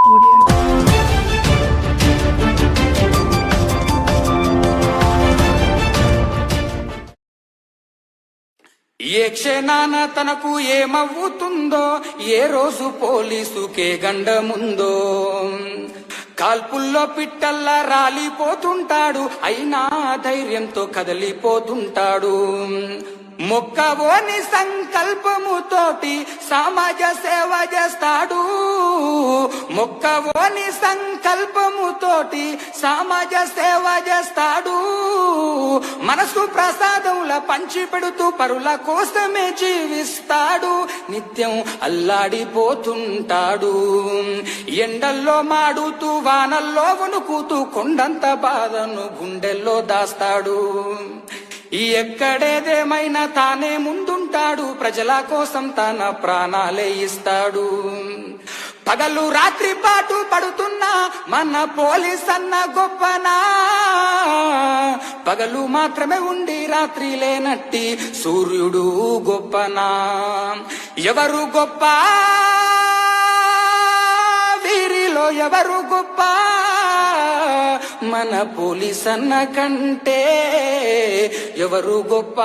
ఏ క్షణాన తనకు ఏమవుతుందో ఏ రోజు పోలీసుకే గండముందో. కాల్పుల్లో పిట్టల్లా రాలిపోతుంటాడు అయినా ధైర్యంతో కదలిపోతుంటాడు. మొక్కవోని సంకల్పముతోటి సమాజ సేవ చేస్తాడు. మొక్కవోని సంకల్పముతోటి సమాజ సేవ చేస్తాడు. మనసు ప్రసాదముల పంచి పెడుతూ పరుల కోసమే జీవిస్తాడు. నిత్యం అల్లాడిపోతుంటాడు. ఎండల్లో మాడుతూ వానల్లో వణుకుతూ కొండంత బాధను గుండెల్లో దాస్తాడు. ఈ ఎక్కడేదేమైనా తానే ముందుంటాడు. ప్రజల కోసం తన ప్రాణాలే ఇస్తాడు. పగలు రాత్రి పాటు పడుతున్నా మన పోలీస్ అన్న గొప్పనా? పగలు మాత్రమే ఉండి రాత్రి లేనట్టి సూర్యుడు గొప్పనా? ఎవరు గొప్ప? వీరిలో ఎవరు గొప్ప? మన పోలీస్ అన్న కంటే ఎవరు గొప్ప?